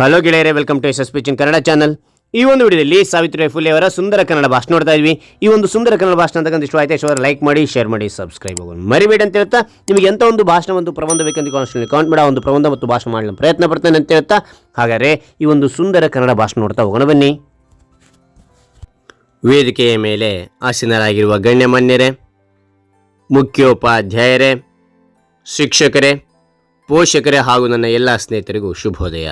Hello ಗೆಳೆಯರೆ welcome to S ಪಿಚಿನ್ Kannada channel ಈ ಒಂದು ವಿಡಿಯೋದಲ್ಲಿ ಸಾವಿತ್ರಿ ಫುಲೆ ಅವರ ಸುಂದರ ಕನ್ನಡ ಭಾಷಣ ನೋಡ್ತಾ ಇದ್ವಿ. ಈ ಒಂದು ಸುಂದರ ಕನ್ನಡ ಭಾಷಣ ಅಂತಕ್ಕಂಥ ಇಷ್ಟ ಆಯ್ತು ಅವರ ಲೈಕ್ ಮಾಡಿ ಶೇರ್ ಮಾಡಿ ಸಬ್ಸ್ಕ್ರೈಬ್ ಆಗೋದು ಮರಿಬೇಡಿ ಅಂತ ಹೇಳ್ತಾ, ನಿಮಗೆ ಎಂಥ ಒಂದು ಭಾಷಣ, ಒಂದು ಪ್ರಬಂಧ ಬೇಕಂತ ಕಾನ್ಸ್ಟೆಂಟ್ ಮಾಡಿ ಒಂದು ಪ್ರಬಂಧ ಮತ್ತು ಭಾಷಣ ಮಾಡಲು ಪ್ರಯತ್ನ ಪಡ್ತೇನೆ ಅಂತ ಹೇಳ್ತಾ, ಹಾಗಾದರೆ ಈ ಒಂದು ಸುಂದರ ಕನ್ನಡ ಭಾಷಣ ನೋಡ್ತಾ ಹೋಗೋಣ ಬನ್ನಿ. ವೇದಿಕೆಯ ಮೇಲೆ ಆಸೀನರಾಗಿರುವ ಗಣ್ಯಮಾನ್ಯರೇ, ಮುಖ್ಯೋಪಾಧ್ಯಾಯರೇ, ಶಿಕ್ಷಕರೇ, ಪೋಷಕರೇ ಹಾಗೂ ನನ್ನ ಎಲ್ಲ ಸ್ನೇಹಿತರಿಗೂ ಶುಭೋದಯ.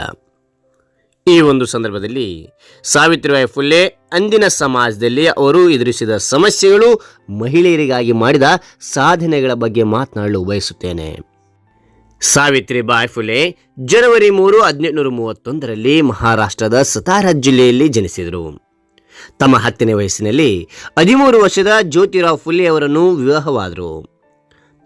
ಈ ಒಂದು ಸಂದರ್ಭದಲ್ಲಿ ಸಾವಿತ್ರಿಬಾಯಿ ಫುಲ್ಲೆ ಅಂದಿನ ಸಮಾಜದಲ್ಲಿ ಅವರು ಎದುರಿಸಿದ ಸಮಸ್ಯೆಗಳು ಮಹಿಳೆಯರಿಗಾಗಿ ಮಾಡಿದ ಸಾಧನೆಗಳ ಬಗ್ಗೆ ಮಾತನಾಡಲು ಬಯಸುತ್ತೇನೆ. ಸಾವಿತ್ರಿಬಾಯಿ ಫುಲೆ ಜನವರಿ ಮೂರು, ಹದಿನೆಂಟುನೂರ ಮೂವತ್ತೊಂದರಲ್ಲಿ ಮಹಾರಾಷ್ಟ್ರದ ಸತಾರಾ ಜಿಲ್ಲೆಯಲ್ಲಿ ಜನಿಸಿದರು. ತಮ್ಮ ಹತ್ತನೇ ವಯಸ್ಸಿನಲ್ಲಿ ಹದಿಮೂರು ವರ್ಷದ ಜ್ಯೋತಿರಾವ್ ಫುಲೆ ಅವರನ್ನು ವಿವಾಹವಾದರು.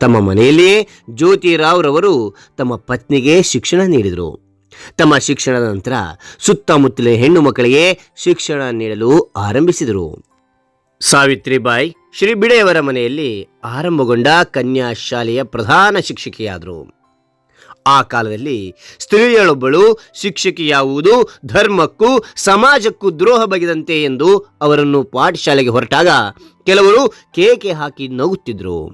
ತಮ್ಮ ಮನೆಯಲ್ಲಿಯೇ ಜ್ಯೋತಿರಾವ್ರವರು ತಮ್ಮ ಪತ್ನಿಗೆ ಶಿಕ್ಷಣ ನೀಡಿದರು. ತಮ್ಮ ಶಿಕ್ಷಣದ ನಂತರ ಸುತ್ತಮುತ್ತಲಿನ ಹೆಣ್ಣು ಮಕ್ಕಳಿಗೆ ಶಿಕ್ಷಣ ನೀಡಲು ಆರಂಭಿಸಿದರು. ಸಾವಿತ್ರಿಬಾಯಿ ಶ್ರೀ ಬಿಡೆಯವರ ಮನೆಯಲ್ಲಿ ಆರಂಭಗೊಂಡ ಕನ್ಯಾ ಶಾಲೆಯ ಪ್ರಧಾನ ಶಿಕ್ಷಕಿಯಾದರು. ಆ ಕಾಲದಲ್ಲಿ ಸ್ತ್ರೀಯಳೊಬ್ಬಳು ಶಿಕ್ಷಕಿಯಾವುದು ಧರ್ಮಕ್ಕೂ ಸಮಾಜಕ್ಕೂ ದ್ರೋಹ ಬಗೆದಂತೆ ಎಂದು ಅವರನ್ನು ಪಾಠಶಾಲೆಗೆ ಹೊರಟಾಗ ಕೆಲವರು ಕೇಕೆ ಹಾಕಿ ನಗುತ್ತಿದ್ರು.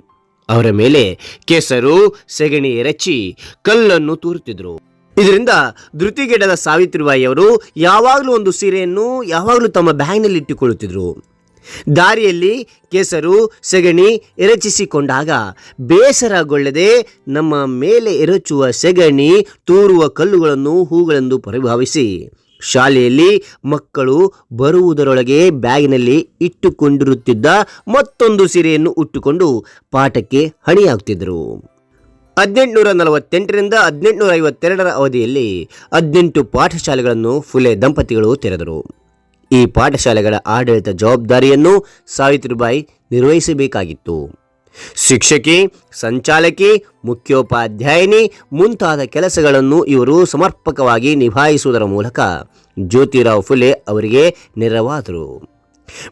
ಅವರ ಮೇಲೆ ಕೆಸರು, ಸೆಗಣಿ ಎರಚಿ ಕಲ್ಲನ್ನು ತೂರುತ್ತಿದ್ರು. ಇದರಿಂದ ಧೃತಿಗೆಡದ ಸಾವಿತ್ರಿಬಾಯಿಯವರು ಯಾವಾಗಲೂ ಒಂದು ಸೀರೆಯನ್ನು ಯಾವಾಗಲೂ ತಮ್ಮ ಬ್ಯಾಗ್ನಲ್ಲಿ ಇಟ್ಟುಕೊಳ್ಳುತ್ತಿದ್ದರು ದಾರಿಯಲ್ಲಿ ಕೆಸರು, ಸೆಗಣಿ ಎರಚಿಸಿಕೊಂಡಾಗ ಬೇಸರಗೊಳ್ಳದೆ ನಮ್ಮ ಮೇಲೆ ಎರಚುವ ಸೆಗಣಿ ತೂರುವ ಕಲ್ಲುಗಳನ್ನು ಹೂಗಳೆಂದು ಪರಿಭಾವಿಸಿ ಶಾಲೆಯಲ್ಲಿ ಮಕ್ಕಳು ಬರುವುದರೊಳಗೆ ಬ್ಯಾಗಿನಲ್ಲಿ ಇಟ್ಟುಕೊಂಡಿರುತ್ತಿದ್ದ ಮತ್ತೊಂದು ಸೀರೆಯನ್ನು ಉಟ್ಟುಕೊಂಡು ಪಾಠಕ್ಕೆ ಹಣಿಯಾಗ್ತಿದ್ದರು ಹದಿನೆಂಟುನೂರ ನಲವತ್ತೆಂಟರಿಂದ ಹದಿನೆಂಟುನೂರ ಐವತ್ತೆರಡರ ಅವಧಿಯಲ್ಲಿ ಹದಿನೆಂಟು ಪಾಠಶಾಲೆಗಳನ್ನು ಫುಲೆ ದಂಪತಿಗಳು ತೆರೆದರು. ಈ ಪಾಠಶಾಲೆಗಳ ಆಡಳಿತ ಜವಾಬ್ದಾರಿಯನ್ನು ಸಾವಿತ್ರಿಬಾಯಿ ನಿರ್ವಹಿಸಬೇಕಾಗಿತ್ತು. ಶಿಕ್ಷಕಿ, ಸಂಚಾಲಕಿ, ಮುಖ್ಯೋಪಾಧ್ಯಾಯಿನಿ ಮುಂತಾದ ಕೆಲಸಗಳನ್ನು ಇವರು ಸಮರ್ಪಕವಾಗಿ ನಿಭಾಯಿಸುವುದರ ಮೂಲಕ ಜ್ಯೋತಿರಾವ್ ಫುಲೆ ಅವರಿಗೆ ನೆರವಾದರು.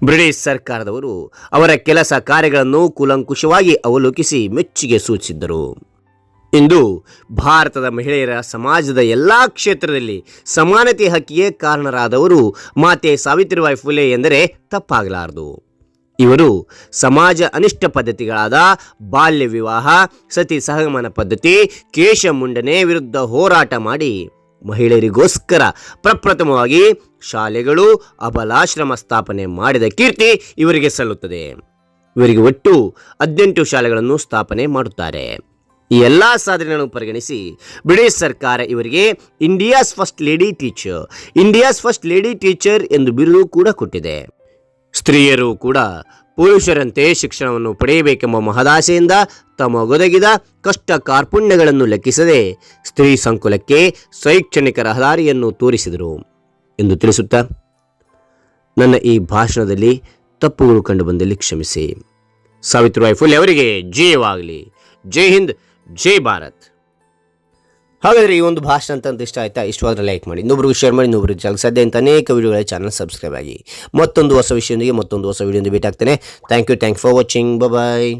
ಬ್ರಿಟಿಷ್ ಸರ್ಕಾರದವರು ಅವರ ಕೆಲಸ ಕಾರ್ಯಗಳನ್ನು ಕೂಲಂಕುಷವಾಗಿ ಅವಲೋಕಿಸಿ ಮೆಚ್ಚುಗೆ ಸೂಚಿಸಿದ್ದರು. ಇಂದು ಭಾರತದ ಮಹಿಳೆಯರ ಸಮಾಜದ ಎಲ್ಲ ಕ್ಷೇತ್ರದಲ್ಲಿ ಸಮಾನತೆ ಹಕ್ಕಿಗೆ ಕಾರಣರಾದವರು ಮಾತೆ ಸಾವಿತ್ರಿಬಾಯಿ ಫುಲೆ ಎಂದರೆ ತಪ್ಪಾಗಲಾರದು. ಇವರು ಸಮಾಜ ಅನಿಷ್ಟ ಪದ್ಧತಿಗಳಾದ ಬಾಲ್ಯ ವಿವಾಹ, ಸತಿ ಸಹಗಮನ ಪದ್ಧತಿ, ಕೇಶ ಮುಂಡನೆ ವಿರುದ್ಧ ಹೋರಾಟ ಮಾಡಿ ಮಹಿಳೆಯರಿಗೋಸ್ಕರ ಪ್ರಪ್ರಥಮವಾಗಿ ಶಾಲೆಗಳು, ಅಬಲಾಶ್ರಮ ಸ್ಥಾಪನೆ ಮಾಡಿದ ಕೀರ್ತಿ ಇವರಿಗೆ ಸಲ್ಲುತ್ತದೆ. ಇವರಿಗೆ ಒಟ್ಟು ಹದಿನೆಂಟು ಶಾಲೆಗಳನ್ನು ಸ್ಥಾಪನೆ ಮಾಡುತ್ತಾರೆ. ಈ ಎಲ್ಲ ಸಾಧನೆಗಳನ್ನು ಪರಿಗಣಿಸಿ ಬ್ರಿಟಿಷ್ ಸರ್ಕಾರ ಇವರಿಗೆ India's first lady teacher, India's first lady teacher ಎಂದು ಬಿರುದು ಕೂಡ ಕೊಟ್ಟಿದೆ. ಸ್ತ್ರೀಯರು ಕೂಡ ಪುರುಷರಂತೆ ಶಿಕ್ಷಣವನ್ನು ಪಡೆಯಬೇಕೆಂಬ ಮಹದಾಸೆಯಿಂದ ತಮ್ಮ ಒದಗಿದ ಕಷ್ಟ ಕಾರ್ಪುಣ್ಯಗಳನ್ನು ಲೆಕ್ಕಿಸದೆ ಸ್ತ್ರೀ ಸಂಕುಲಕ್ಕೆ ಶೈಕ್ಷಣಿಕ ರಹದಾರಿಯನ್ನು ತೋರಿಸಿದರು ಎಂದು ತಿಳಿಸುತ್ತಾ, ನನ್ನ ಈ ಭಾಷಣದಲ್ಲಿ ತಪ್ಪುಗಳು ಕಂಡುಬಂದಲ್ಲಿ ಕ್ಷಮಿಸಿ. ಸಾವಿತ್ರಿಬಾಯಿ ಫುಲೆ ಅವರಿಗೆ ಜಯವಾಗಲಿ. ಜೈ ಹಿಂದ್. ಜೈ ಭಾರತ್. ಹಾಗಾದರೆ ಈ ಒಂದು ಭಾಷಣ ಅಂತ ಇಷ್ಟ ಆಯ್ತಾ? ಇಷ್ಟವಾದ್ರೆ ಲೈಕ್ ಮಾಡಿ, ಇನ್ನೊಬ್ರಿಗೆ ಶೇರ್ ಮಾಡಿ, ಇನ್ನೊಬ್ರಿಗೆ ಚಾನಲ್ ಸದ್ಯ ಅಂತ ಅನೇಕ ವಿಡಿಯೋಗಳ ಚಾನಲ್ ಸಬ್ಸ್ಕ್ರೈಬ್ ಆಗಿ ಮತ್ತೊಂದು ಹೊಸ ವಿಷಯದೊಂದಿಗೆ ಮತ್ತೊಂದು ಹೊಸ ವಿಡಿಯೋದಿಂದ ಭೇಟಿ ಆಗ್ತೇನೆ thank you thank for watching bye